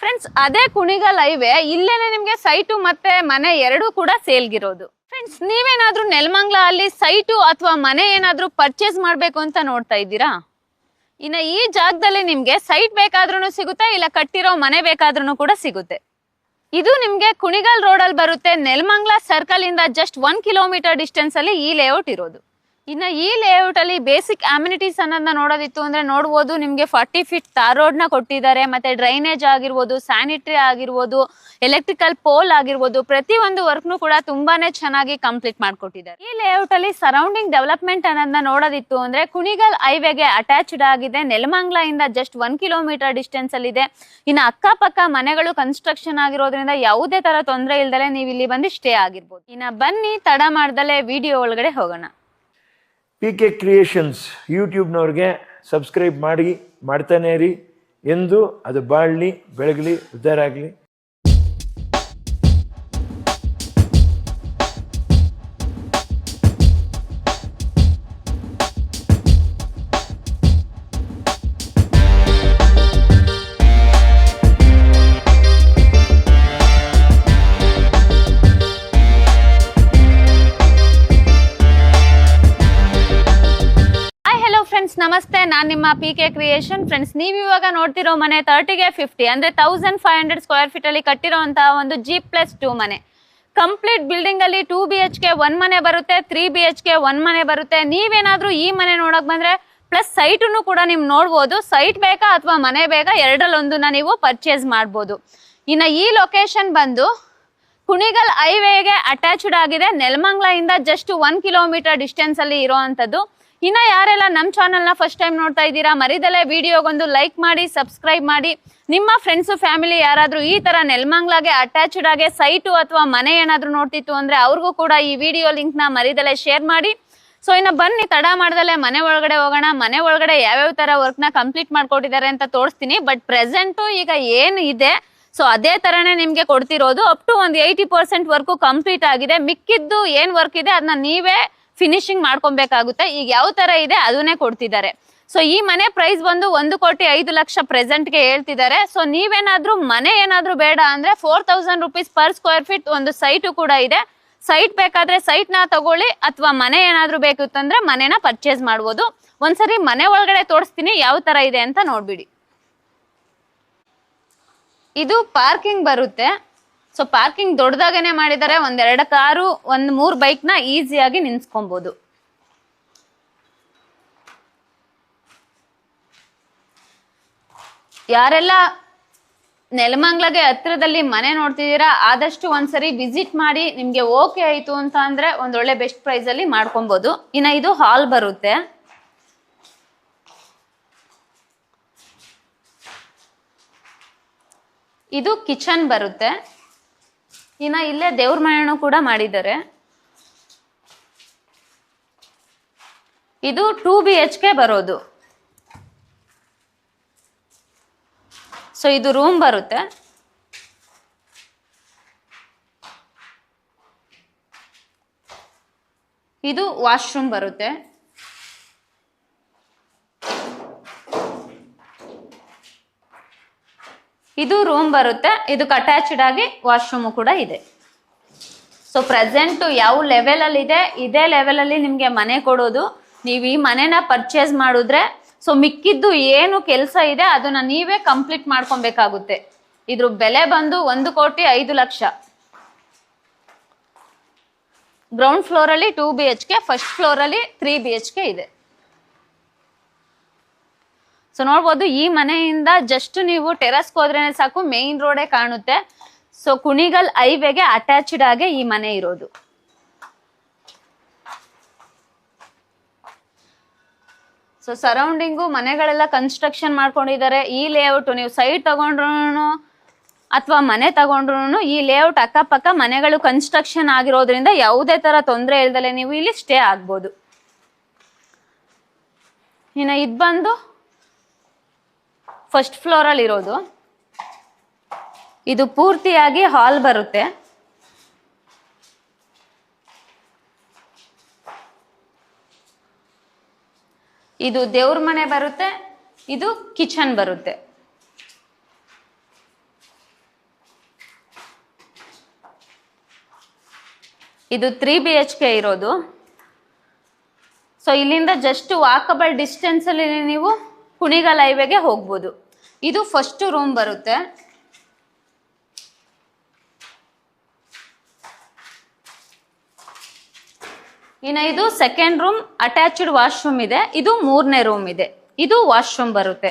Friends ಅದೇ Kunigal highway, ಇಲ್ಲೇನೆ ನಿಮ್ಗೆ site ಮತ್ತೆ ಮನೆ ಎರಡೂ ಕೂಡ ಸೇಲ್ಗಿರೋದು. ಫ್ರೆಂಡ್ಸ್ ನೀವೇನಾದ್ರೂ ನೆಲಮಂಗ್ಲ ಅಲ್ಲಿ ಸೈಟು ಅಥವಾ ಮನೆ ಏನಾದ್ರೂ ಪರ್ಚೇಸ್ ಮಾಡ್ಬೇಕು ಅಂತ ನೋಡ್ತಾ ಇದ್ದೀರಾ? ಇನ್ನ ಈ ಜಾಗದಲ್ಲಿ ನಿಮ್ಗೆ ಸೈಟ್ ಬೇಕಾದ್ರೂ ಸಿಗುತ್ತೆ, ಇಲ್ಲ ಕಟ್ಟಿರೋ ಮನೆ ಬೇಕಾದ್ರೂ ಕೂಡ ಸಿಗುತ್ತೆ. ಇದು ನಿಮ್ಗೆ ಕುಣಿಗಲ್ ರೋಡಲ್ಲಿ ಬರುತ್ತೆ, ನೆಲಮಂಗ್ಲ ಸರ್ಕಲ್ ಇಂದ ಜಸ್ಟ್ ಒನ್ ಕಿಲೋಮೀಟರ್ ಡಿಸ್ಟೆನ್ಸ್ ಅಲ್ಲಿ ಈ ಲೇಔಟ್ ಇರೋದು. ಇನ್ನ ಈ ಲೇಔಟ್ ಅಲ್ಲಿ ಬೇಸಿಕ್ ಅಮ್ಯುನಿಟೀಸ್ ಅನ್ನೋದನ್ನ ನೋಡೋದಿತ್ತು ಅಂದ್ರೆ ನೋಡ್ಬೋದು. ನಿಮಗೆ ಫಾರ್ಟಿ ಫೀಟ್ ರೋಡ್ನ ಕೊಟ್ಟಿದ್ದಾರೆ. ಮತ್ತೆ ಡ್ರೈನೇಜ್ ಆಗಿರ್ಬೋದು ಸ್ಯಾನಿಟರಿ ಆಗಿರ್ಬೋದು ಎಲೆಕ್ಟ್ರಿಕಲ್ ಪೋಲ್ ಆಗಿರ್ಬೋದು. ಪ್ರತಿಯೊಂದು ವರ್ಕ್ನು ಕೂಡ ತುಂಬಾನೇ ಚೆನ್ನಾಗಿ ಕಂಪ್ಲೀಟ್ ಮಾಡಿಕೊಟ್ಟಿದ್ದಾರೆ. ಈ ಲೇಔಟ್ ಅಲ್ಲಿ ಸರೌಂಡಿಂಗ್ ಡೆವಲಪ್ಮೆಂಟ್ ಅನ್ನೋದನ್ನ ನೋಡೋದಿತ್ತು ಅಂದ್ರೆ ಕುಣಿಗಲ್ ಹೈವೇಗೆ ಅಟ್ಯಾಚ್ಡ್ ಆಗಿದೆ. ನೆಲಮಂಗ್ಲ ಇಂದ ಜಸ್ಟ್ ಒನ್ ಕಿಲೋಮೀಟರ್ ಡಿಸ್ಟೆನ್ಸ್ ಅಲ್ಲಿ ಇದೆ. ಇನ್ನು ಅಕ್ಕಪಕ್ಕ ಮನೆಗಳು ಕನ್ಸ್ಟ್ರಕ್ಷನ್ ಆಗಿರೋದ್ರಿಂದ ಯಾವುದೇ ತರ ತೊಂದರೆ ಇಲ್ದಲೆ ನೀವು ಇಲ್ಲಿ ಬಂದು ಸ್ಟೇ ಆಗಿರ್ಬೋದು. ಇನ್ನ ಬನ್ನಿ ತಡ ಮಾಡ್ದಲೆ ವಿಡಿಯೋ ಒಳಗಡೆ ಹೋಗೋಣ. ಪಿ ಕೆ ಕ್ರಿಯೇಷನ್ಸ್ ಯೂಟ್ಯೂಬ್ನವ್ರಿಗೆ ಸಬ್ಸ್ಕ್ರೈಬ್ ಮಾಡಿ ಮಾಡ್ತಾನೆ ಇರಿ. ಎಂದು ಅದು ಬಾಳಲಿ ಬೆಳಗಲಿ ಉದ್ಧಾರ ಆಗಲಿ. ನಮಸ್ತೆ, ನಾನು ನಿಮ್ಮ ಪಿ ಕೆ ಕ್ರಿಯೇಷನ್ ಫ್ರೆಂಡ್ಸ್ ನೀವು ಇವಾಗ ನೋಡ್ತಿರೋ ಮನೆ ತರ್ಟಿಗೆ ಫಿಫ್ಟಿ ಅಂದ್ರೆ thousand five hundred square feet ಅಲ್ಲಿ ಒಂದು ಜಿ ಪ್ಲಸ್ ಟೂ ಮನೆ. ಕಂಪ್ಲೀಟ್ ಬಿಲ್ಡಿಂಗ್ ಅಲ್ಲಿ two B H K one ಮನೆ ಬರುತ್ತೆ three B H K one ಮನೆ ಬರುತ್ತೆ. ನೀವೇನಾದ್ರೂ ಈ ಮನೆ ನೋಡಕ್ ಬಂದ್ರೆ ಪ್ಲಸ್ ಸೈಟನ್ನು ಕೂಡ ನೀವು ನೋಡ್ಬೋದು. ಸೈಟ್ ಬೇಕಾ ಅಥವಾ ಮನೆ ಬೇಕಾ ಎರಡರಲ್ಲೊಂದನ್ನ ನೀವು ಪರ್ಚೇಸ್ ಮಾಡ್ಬೋದು. ಇನ್ನು ಈ ಲೊಕೇಶನ್ ಬಂದು, ಕುಣಿಗಲ್ ಹೈವೇಗೆ ಅಟ್ಯಾಚ್ಡ್ ಆಗಿದೆ. ನೆಲಮಂಗ್ಲ ಇಂದ ಜಸ್ಟ್ ಒನ್ ಕಿಲೋಮೀಟರ್ ಡಿಸ್ಟೆನ್ಸ್ ಅಲ್ಲಿ ಇರುವಂತದ್ದು ಇನ್ನ ಯಾರೆಲ್ಲ ನಮ್ಮ ಚಾನೆಲ್ನ ಫಸ್ಟ್ ಟೈಮ್ ನೋಡ್ತಾ ಇದ್ದೀರಾ ಮರಿದಲ್ಲೇ ವಿಡಿಯೋಗೊಂದು ಲೈಕ್ ಮಾಡಿ ಸಬ್ಸ್ಕ್ರೈಬ್ ಮಾಡಿ. ನಿಮ್ಮ ಫ್ರೆಂಡ್ಸು ಫ್ಯಾಮಿಲಿ ಯಾರಾದರೂ ಈ ತರ ನೆಲ್ಮಂಗ್ಲಾಗೆ ಅಟ್ಯಾಚ್ಡ್ ಆಗಿ ಸೈಟು ಅಥವಾ ಮನೆ ಏನಾದ್ರೂ ನೋಡ್ತಿತ್ತು ಅಂದ್ರೆ ಅವ್ರಿಗೂ ಕೂಡ ಈ ವಿಡಿಯೋ ಲಿಂಕ್ನ ಮರಿದಲ್ಲೇ ಶೇರ್ ಮಾಡಿ. ಸೊ ಇನ್ನು ಬನ್ನಿ, ತಡ ಮಾಡ್ದಲೆ ಮನೆ ಒಳಗಡೆ ಹೋಗೋಣ. ಮನೆ ಒಳಗಡೆ ಯಾವ್ಯಾವ ತರ ವರ್ಕ್ನ ಕಂಪ್ಲೀಟ್ ಮಾಡ್ಕೊಟ್ಟಿದ್ದಾರೆ ಅಂತ ತೋರಿಸ್ತೀನಿ. ಬಟ್ ಪ್ರೆಸೆಂಟು ಈಗ ಏನು ಇದೆ? ಸೊ ಅದೇ ತರನೇ ನಿಮಗೆ ಕೊಡ್ತಿರೋದು. ಅಪ್ ಟು ಒಂದು ಏಯ್ಟಿ ಪರ್ಸೆಂಟ್ ವರ್ಕು ಕಂಪ್ಲೀಟ್ ಆಗಿದೆ. ಮಿಕ್ಕಿದ್ದು ಏನು ವರ್ಕ್ ಇದೆ? ಅದನ್ನ ನೀವೇ ಫಿನಿಶಿಂಗ್ ಮಾಡ್ಕೊಬೇಕಾಗುತ್ತೆ. ಈಗ ಯಾವ ತರ ಇದೆ ಅದನ್ನೇ ಕೊಡ್ತಿದ್ದಾರೆ. ಸೊ ಈ ಮನೆ ಪ್ರೈಸ್ ಬಂದು ಒಂದು ಕೋಟಿ ಐದು ಲಕ್ಷ ಪ್ರೆಸೆಂಟ್ಗೆ ಹೇಳ್ತಿದ್ದಾರೆ. ಸೊ ನೀವೇನಾದ್ರೂ ಮನೆ ಏನಾದ್ರೂ ಬೇಡ ಅಂದ್ರೆ four thousand rupees per square feet ಒಂದು ಸೈಟು ಕೂಡ ಇದೆ. ಸೈಟ್ ಬೇಕಾದ್ರೆ ಸೈಟ್ನ ತಗೊಳ್ಳಿ ಅಥವಾ ಮನೆ ಏನಾದ್ರೂ ಬೇಕಿತ್ತಂದ್ರೆ ಮನೆನ ಪರ್ಚೇಸ್ ಮಾಡ್ಬೋದು. ಒಂದ್ಸರಿ ಮನೆ ಒಳಗಡೆ ತೋರಿಸ್ತೀನಿ ಯಾವ ತರ ಇದೆ ಅಂತ ನೋಡ್ಬಿಡಿ. ಇದು ಪಾರ್ಕಿಂಗ್ ಬರುತ್ತೆ. ಸೊ ಪಾರ್ಕಿಂಗ್ ದೊಡ್ಡದಾಗೇನೆ ಮಾಡಿದ್ದಾರೆ ಒಂದೆರಡು ಕಾರು, ಒಂದ್ ಮೂರ್ ಬೈಕ್ನ ಈಸಿಯಾಗಿ ನಿನ್ಸ್ಕೊಬಹುದು ಯಾರೆಲ್ಲ ನೆಲಮಂಗ್ಲಗೆ ಹತ್ರದಲ್ಲಿ ಮನೆ ನೋಡ್ತಿದ್ದೀರಾ, ಆದಷ್ಟು ಒಂದ್ಸರಿ ವಿಸಿಟ್ ಮಾಡಿ ನಿಮ್ಗೆ ಓಕೆ ಆಯ್ತು ಅಂತ ಅಂದ್ರೆ ಒಂದೊಳ್ಳೆ ಬೆಸ್ಟ್ ಪ್ರೈಸ್ ಅಲ್ಲಿ ಮಾಡ್ಕೊಬಹುದು ಇನ್ನ ಇದು ಹಾಲ್ ಬರುತ್ತೆ. ಇದು ಕಿಚನ್ ಬರುತ್ತೆ. ಇನ್ನ ಇಲ್ಲೇ ದೇವ್ರ ಮನೆಯನ್ನು ಕೂಡ ಮಾಡಿದ್ದಾರೆ. ಇದು ಟೂ ಬಿ ಎಚ್ ಕೆ ಬರೋದು. ಸೊ, ಇದು ರೂಮ್ ಬರುತ್ತೆ. ಇದು ವಾಶ್ರೂಮ್ ಬರುತ್ತೆ. ಇದು ರೂಮ್ ಬರುತ್ತೆ. ಇದಕ್ಕೆ ಅಟ್ಯಾಚ್ಡ್ ಆಗಿ ವಾಶ್ರೂಮ್ ಕೂಡ ಇದೆ. ಸೊ ಪ್ರೆಸೆಂಟ್ ಯಾವ ಲೆವೆಲ್ ಅಲ್ಲಿ ಇದೆ? ಇದೇ ಲೆವೆಲ್ ಅಲ್ಲಿ ನಿಮ್ಗೆ ಮನೆ ಕೊಡೋದು. ನೀವು ಈ ಮನೆನ ಪರ್ಚೇಸ್ ಮಾಡಿದ್ರೆ ಸೊ ಮಿಕ್ಕಿದ್ದು ಏನು ಕೆಲಸ ಇದೆ, ಅದನ್ನ ನೀವೇ ಕಂಪ್ಲೀಟ್ ಮಾಡ್ಕೊಬೇಕಾಗುತ್ತೆ. ಇದ್ರ ಬೆಲೆ ಬಂದು ಒಂದು ಕೋಟಿ ಐದು ಲಕ್ಷ. ಗ್ರೌಂಡ್ ಫ್ಲೋರ್ ಅಲ್ಲಿ two B H K first floor ಅಲ್ಲಿ ತ್ರೀ ಬಿ ಎಚ್ ಕೆ ಇದೆ. ಸೊ ನೋಡ್ಬೋದು, ಈ ಮನೆಯಿಂದ ಜಸ್ಟ್ ನೀವು ಟೆರಸ್ಗೆ ಹೋದ್ರೇನೆ ಸಾಕು ಮೇನ್ ರೋಡೇ ಕಾಣುತ್ತೆ. ಸೊ ಕುಣಿಗಲ್ ಹೈವೇಗೆ ಅಟ್ಯಾಚ್ಡ್ ಆಗಿ ಈ ಮನೆ ಇರೋದು. ಸೊ ಸರೌಂಡಿಂಗು ಮನೆಗಳೆಲ್ಲ ಕನ್ಸ್ಟ್ರಕ್ಷನ್ ಮಾಡ್ಕೊಂಡಿದ್ದಾರೆ. ಈ ಲೇಔಟ್ ನೀವು ಸೈಟ್ ತಗೊಂಡ್ರು ಅಥವಾ ಮನೆ ತಗೊಂಡ್ರು ಈ ಲೇಔಟ್ ಅಕ್ಕಪಕ್ಕ ಮನೆಗಳು ಕನ್ಸ್ಟ್ರಕ್ಷನ್ ಆಗಿರೋದ್ರಿಂದ ಯಾವುದೇ ತರ ತೊಂದರೆ ಇಲ್ದಲೆ ನೀವು ಇಲ್ಲಿ ಸ್ಟೇ ಆಗ್ಬೋದು. ಇನ್ನು ಇದು ಬಂದು ಫಸ್ಟ್ ಫ್ಲೋರಲ್ಲಿ ಇರೋದು. ಇದು ಪೂರ್ತಿಯಾಗಿ ಹಾಲ್ ಬರುತ್ತೆ. ಇದು ದೇವ್ರ ಮನೆ ಬರುತ್ತೆ, ಇದು ಕಿಚನ್ ಬರುತ್ತೆ. ಇದು ತ್ರೀ ಬಿ ಎಚ್ ಕೆ ಇರೋದು. ಸೊ ಇಲ್ಲಿಂದ ಜಸ್ಟ್ ವಾಕಬಲ್ ಡಿಸ್ಟೆನ್ಸಲ್ಲಿ ನೀವು ಕುಣಿಗಲ್ ಹೋಗ್ಬೋದು. ಇದು ಫಸ್ಟ್ ರೂಮ್ ಬರುತ್ತೆ. ಇನ್ನು ಇದು ಸೆಕೆಂಡ್ ರೂಮ್ ಅಟ್ಯಾಚ್ಡ್ ವಾಶ್ರೂಮ್ ಇದೆ. ಇದು ಮೂರನೇ ರೂಮ್ ಇದೆ. ಇದು ವಾಶ್ರೂಮ್ ಬರುತ್ತೆ.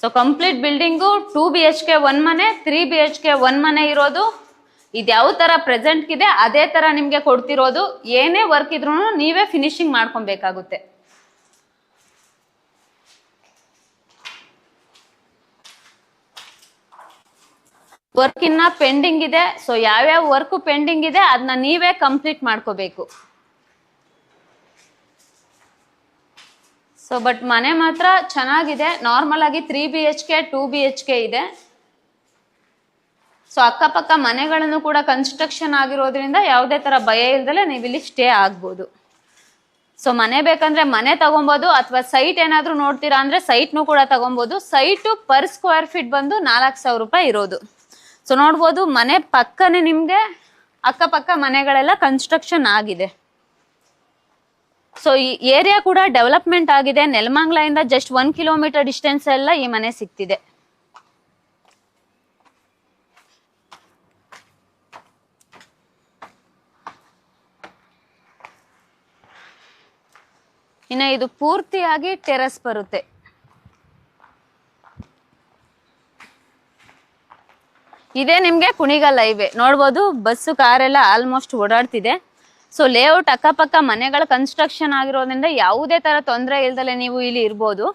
So complete building two B H K one ಮನೆ three B H K one ಮನೆ ಇರೋದು. ಇದು ಯಾವ ಥರ ಪ್ರೆಸೆಂಟ್ ಇದೆ ಅದೇ ಥರ ನಿಮಗೆ ಕೊಡ್ತಿರೋದು. ಏನೇ ವರ್ಕ್ ಇದ್ರೂ ನೀವೇ ಫಿನಿಶಿಂಗ್ ಮಾಡ್ಕೊಬೇಕಾಗುತ್ತೆ. ವರ್ಕ್ ಇನ್ನ ಪೆಂಡಿಂಗ್ ಇದೆ. ಸೊ ಯಾವ್ಯಾವ ವರ್ಕ್ ಪೆಂಡಿಂಗ್ ಇದೆ ಅದನ್ನ ನೀವೇ ಕಂಪ್ಲೀಟ್ ಮಾಡ್ಕೋಬೇಕು. ಸೊ ಬಟ್ ಮನೆ ಮಾತ್ರ ಚೆನ್ನಾಗಿದೆ. ನಾರ್ಮಲ್ ಆಗಿ three B H K two B H K ಇದೆ. ಸೊ ಅಕ್ಕಪಕ್ಕ ಮನೆಗಳನ್ನು ಕೂಡ ಕನ್ಸ್ಟ್ರಕ್ಷನ್ ಆಗಿರೋದ್ರಿಂದ ಯಾವುದೇ ತರ ಭಯ ಇಲ್ದಲೆ ನೀವು ಇಲ್ಲಿ ಸ್ಟೇ ಆಗ್ಬೋದು. ಸೊ ಮನೆ ಬೇಕಂದ್ರೆ ಮನೆ ತಗೊಬೋದು ಅಥವಾ ಸೈಟ್ ಏನಾದ್ರೂ ನೋಡ್ತೀರಾ ಅಂದ್ರೆ ಸೈಟ್ನು ಕೂಡ ತಗೊಬೋದು. ಸೈಟು ಪರ್ ಸ್ಕ್ವೇರ್ ಫೀಟ್ ಬಂದು ನಾಲ್ಕು ಸಾವಿರ ರೂಪಾಯಿ ಇರೋದು. ಸೊ ನೋಡ್ಬೋದು ಮನೆ ಪಕ್ಕನೆ ನಿಮ್ಗೆ ಅಕ್ಕಪಕ್ಕ ಮನೆಗಳೆಲ್ಲ ಕನ್ಸ್ಟ್ರಕ್ಷನ್ ಆಗಿದೆ. ಸೊ ಈ ಏರಿಯಾ ಕೂಡ ಡೆವಲಪ್ಮೆಂಟ್ ಆಗಿದೆ. ನೆಲಮಂಗ್ಲಿಂದ ಜಸ್ಟ್ ಒನ್ ಕಿಲೋಮೀಟರ್ ಡಿಸ್ಟೆನ್ಸ್ ಎಲ್ಲ ಈ ಮನೆ ಸಿಗ್ತಿದೆ ಇನ್ನ ಇದು ಪೂರ್ತಿಯಾಗಿ ಟೆರಸ್ ಬರುತ್ತೆ. ಇದೇ ನಿಮ್ಗೆ ಕುಣಿಗಲ್ ಹೈವೇ ನೋಡ್ಬೋದು, ಬಸ್ಸು, ಕಾರೆಲ್ಲ ಆಲ್ಮೋಸ್ಟ್ ಓಡಾಡ್ತಿದೆ. ಸೊ ಲೇಔಟ್ ಅಕ್ಕಪಕ್ಕ ಮನೆಗಳ ಕನ್ಸ್ಟ್ರಕ್ಷನ್ ಆಗಿರೋದ್ರಿಂದ ಯಾವುದೇ ತರ ತೊಂದರೆ ಇಲ್ದಲೆ ನೀವು ಇಲ್ಲಿ ಇರ್ಬೋದು.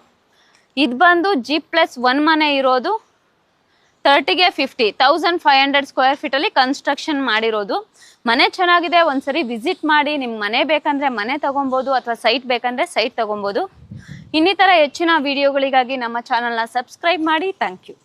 ಇದು ಬಂದು ಜಿ ಪ್ಲಸ್ ಒನ್ ಮನೆ ಇರೋದು ತರ್ಟಿಗೆ fifty thousand five hundred square ಫೀಟಲ್ಲಿ construction ಮಾಡಿರೋದು. ಮನೆ ಚೆನ್ನಾಗಿದೆ, ಒಂದ್ಸರಿ ವಿಸಿಟ್ ಮಾಡಿ ನಿಮ್ಮ ಮನೆ ಬೇಕಂದ್ರೆ ಮನೆ ತಗೊಬೋದು ಅಥವಾ ಸೈಟ್ ಬೇಕಂದ್ರೆ ಸೈಟ್ ತಗೊಬೋದು. ಇನ್ನಿತರ ಹೆಚ್ಚಿನ ವಿಡಿಯೋಗಳಿಗಾಗಿ ನಮ್ಮ ಚಾನಲ್ನ ಸಬ್ಸ್ಕ್ರೈಬ್ ಮಾಡಿ ಥ್ಯಾಂಕ್ ಯು